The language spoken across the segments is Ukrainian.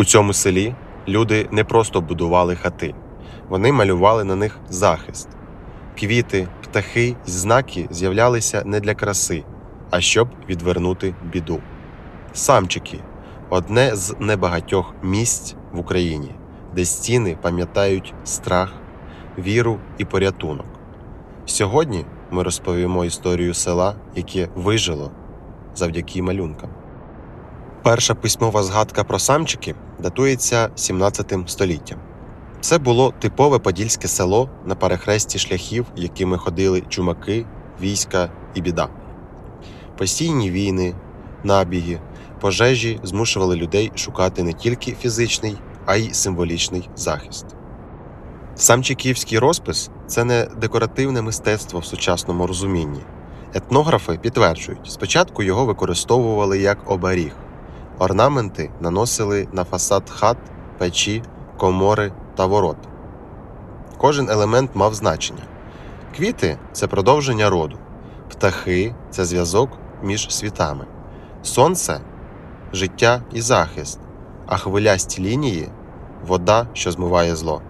У цьому селі люди не просто будували хати, вони малювали на них захист. Квіти, птахи й знаки з'являлися не для краси, а щоб відвернути біду. Самчики одне з небагатьох місць в Україні, де стіни пам'ятають страх, віру і порятунок. Сьогодні ми розповімо історію села, яке вижило завдяки малюнкам. Перша письмова згадка про самчики датується 17 століттям. Це було типове подільське село на перехресті шляхів, якими ходили чумаки, війська і біда. Постійні війни, набіги, пожежі змушували людей шукати не тільки фізичний, а й символічний захист. Самчиківський розпис це не декоративне мистецтво в сучасному розумінні. Етнографи підтверджують, спочатку його використовували як оберіг. Орнаменти наносили на фасад хат, печі, комори та ворот. Кожен елемент мав значення. Квіти це продовження роду, птахи це зв'язок між світами, сонце життя і захист, а хвилясті лінії вода, що змиває зло.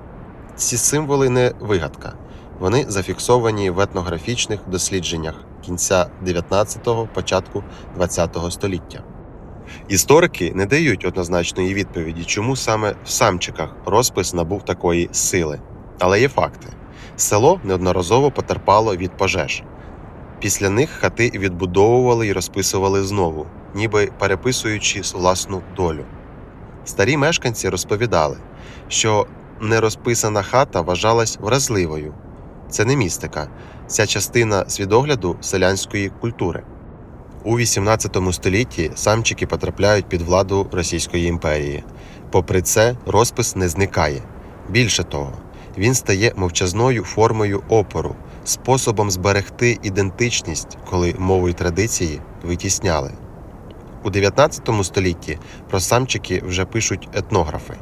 Ці символи не вигадка, вони зафіксовані в етнографічних дослідженнях кінця 19-го, початку 20-го століття. Історики не дають однозначної відповіді, чому саме в самчиках розпис набув такої сили. Але є факти: село неодноразово потерпало від пожеж. Після них хати відбудовували і розписували знову, ніби переписуючи власну долю. Старі мешканці розповідали, що нерозписана хата вважалась вразливою. Це не містика, ця частина свідогляду селянської культури. У 18 столітті самчики потрапляють під владу Російської імперії. Попри це, розпис не зникає. Більше того, він стає мовчазною формою опору, способом зберегти ідентичність, коли мову й традиції витісняли. У 19 столітті про самчики вже пишуть етнографи.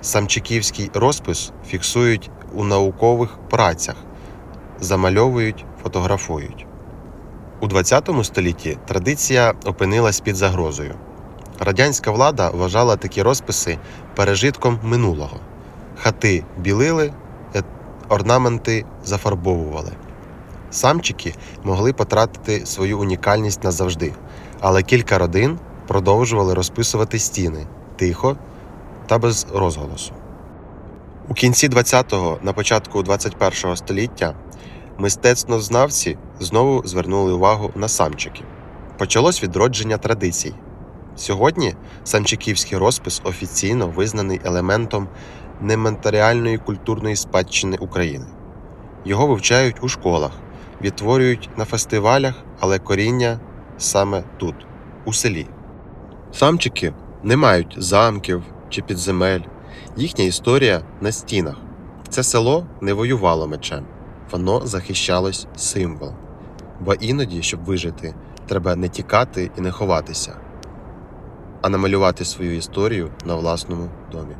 Самчиківський розпис фіксують у наукових працях, замальовують, фотографують. У 20 столітті традиція опинилась під загрозою. Радянська влада вважала такі розписи пережитком минулого. Хати білили, е- орнаменти зафарбовували. Самчики могли потратити свою унікальність назавжди, але кілька родин продовжували розписувати стіни тихо та без розголосу. У кінці 20-го, на початку 21-го століття мистецтвознавці знову звернули увагу на самчики. Почалось відродження традицій. Сьогодні самчиківський розпис офіційно визнаний елементом нематеріальної культурної спадщини України. Його вивчають у школах, відтворюють на фестивалях, але коріння саме тут, у селі. Самчики не мають замків чи підземель. Їхня історія на стінах. Це село не воювало мечем, воно захищалось символ. Бо іноді, щоб вижити, треба не тікати і не ховатися, а намалювати свою історію на власному домі.